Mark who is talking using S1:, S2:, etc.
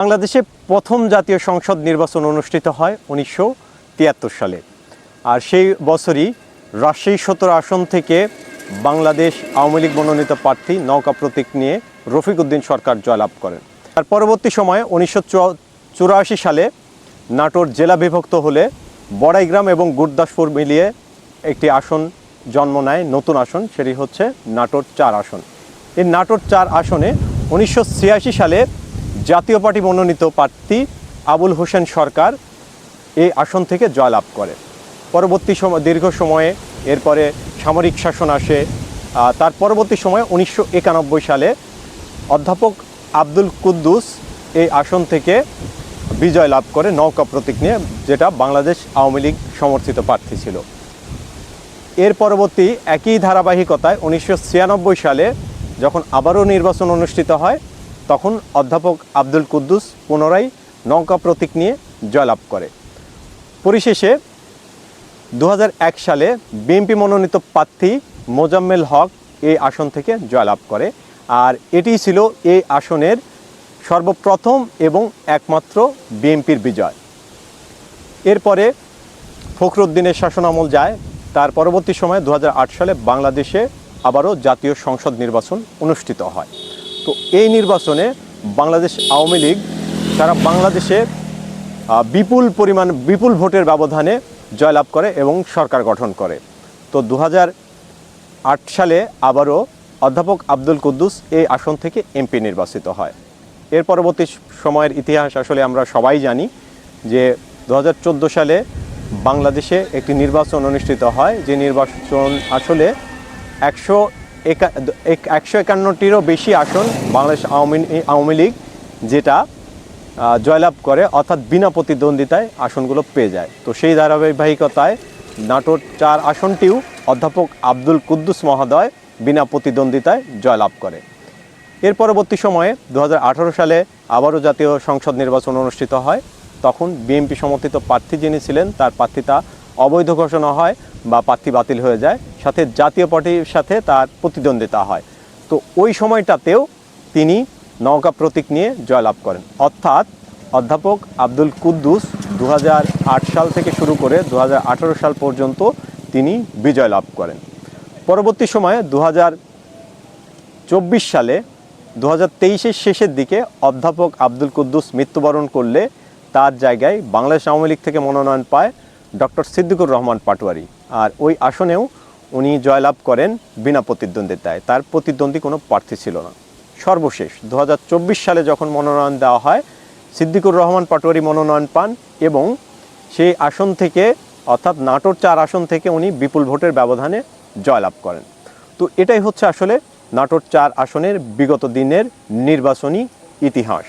S1: বাংলাদেশে প্রথম জাতীয় সংসদ নির্বাচন অনুষ্ঠিত হয় উনিশশো তিয়াত্তর সালে। আর সেই বছরই রাজশাহী সতেরো আসন থেকে বাংলাদেশ আওয়ামী লীগ মনোনীত প্রার্থী নৌকা প্রতীক নিয়ে রফিক উদ্দিন সরকার জয়লাভ করেন। তার পরবর্তী সময়ে উনিশশো চুরাশি সালে নাটোর জেলা বিভক্ত হলে বড়াইগ্রাম এবং গুরদাসপুর মিলিয়ে একটি আসন জন্ম নেয়, নতুন আসন, সেটি হচ্ছে নাটোর চার আসন। এই নাটোর চার আসনে উনিশশো ছিয়াশি সালে জাতীয় পার্টি মনোনীত প্রার্থী আবুল হোসেন সরকার এই আসন থেকে জয়লাভ করে। পরবর্তী সময়, দীর্ঘ সময়ে এরপরে সামরিক শাসন আসে তার পরবর্তী সময়ে উনিশশো একানব্বই সালে অধ্যাপক আব্দুল কুদ্দুস এই আসন থেকে বিজয় লাভ করে নৌকা প্রতীক নিয়ে, যেটা বাংলাদেশ আওয়ামী লীগ সমর্থিত প্রার্থী ছিল। এর পরবর্তী একই ধারাবাহিকতায় উনিশশো ছিয়ানব্বই সালে যখন আবারও নির্বাচন অনুষ্ঠিত হয় তখন অধ্যাপক আব্দুল কুদ্দুস পুনরায় নৌকা প্রতীক নিয়ে জয়লাভ করে। পরিশেষে দু হাজার এক সালে বিএনপি মনোনীত প্রার্থী মোজাম্মেল হক এই আসন থেকে জয়লাভ করে আর এটি ছিল এই আসনের সর্বপ্রথম এবং একমাত্র বিএনপির বিজয়। এরপরে ফখরুদ্দিনের শাসনামল যায়, তার পরবর্তী সময়ে দু হাজার আট সালে বাংলাদেশে আবারও জাতীয় সংসদ নির্বাচন অনুষ্ঠিত হয়। তো এই নির্বাচনে বাংলাদেশ আওয়ামী লীগ সারা বাংলাদেশে বিপুল পরিমাণ, বিপুল ভোটের ব্যবধানে জয়লাভ করে এবং সরকার গঠন করে। তো দু সালে আবারও অধ্যাপক আব্দুল কুদ্দুস এই আসন থেকে এমপি নির্বাচিত হয়। এর পরবর্তী সময়ের ইতিহাস আসলে আমরা সবাই জানি যে দু হাজার চোদ্দ সালে বাংলাদেশে একটি নির্বাচন অনুষ্ঠিত হয়, যে নির্বাচন আসলে একশো একা এক- একশো একান্নটিরও বেশি আসন বাংলাদেশ আওয়ামী আওয়ামী লীগ, যেটা জয়লাভ করে, অর্থাৎ বিনা প্রতিদ্বন্দ্বিতায় আসনগুলো পেয়ে যায়। তো সেই ধারাবাহিকতায় নাটোর চার আসনটিও অধ্যাপক আব্দুল কুদ্দুস মহোদয় বিনা প্রতিদ্বন্দ্বিতায় জয়লাভ করে। এর পরবর্তী সময়ে দু হাজার আঠারো সালে আবারও জাতীয় সংসদ নির্বাচন অনুষ্ঠিত হয়। তখন বিএনপি সমর্থিত প্রার্থী যিনি ছিলেন, তার প্রার্থিতা অবৈধ ঘোষণা হয় বা প্রার্থী বাতিল হয়ে যায়। সাথে জাতীয় পার্টির সাথে তার প্রতিদ্বন্দ্বিতা হয়। তো ওই সময়টাতেও তিনি নৌকা প্রতীক নিয়ে জয়লাভ করেন। অর্থাৎ অধ্যাপক আব্দুল কুদ্দুস দু হাজার আট সাল থেকে শুরু করে দু হাজার আঠারো সাল পর্যন্ত তিনি বিজয় লাভ করেন। পরবর্তী সময়ে দু চব্বিশ সালে দু হাজার শেষের দিকে অধ্যাপক আব্দুল কুদ্দুস মৃত্যুবরণ করলে তার জায়গায় বাংলাদেশ আওয়ামী লীগ থেকে মনোনয়ন পায় ডক্টর সিদ্দিকুর রহমান পাটোয়ারি। আর ওই আসনেও উনি জয়লাভ করেন বিনা প্রতিদ্বন্দ্বিতায় তার প্রতিদ্বন্দ্বী কোনো প্রার্থী ছিল না। সর্বশেষ দু হাজার চব্বিশ সালে যখন মনোনয়ন দেওয়া হয়, সিদ্দিকুর রহমান পাটোয়ারি মনোনয়ন পান এবং সেই আসন থেকে, অর্থাৎ নাটোর চার আসন থেকে উনি বিপুল ভোটের ব্যবধানে জয়লাভ করেন। তো এটাই হচ্ছে আসলে নাটোর চার আসনের বিগত দিনের নির্বাচনী ইতিহাস।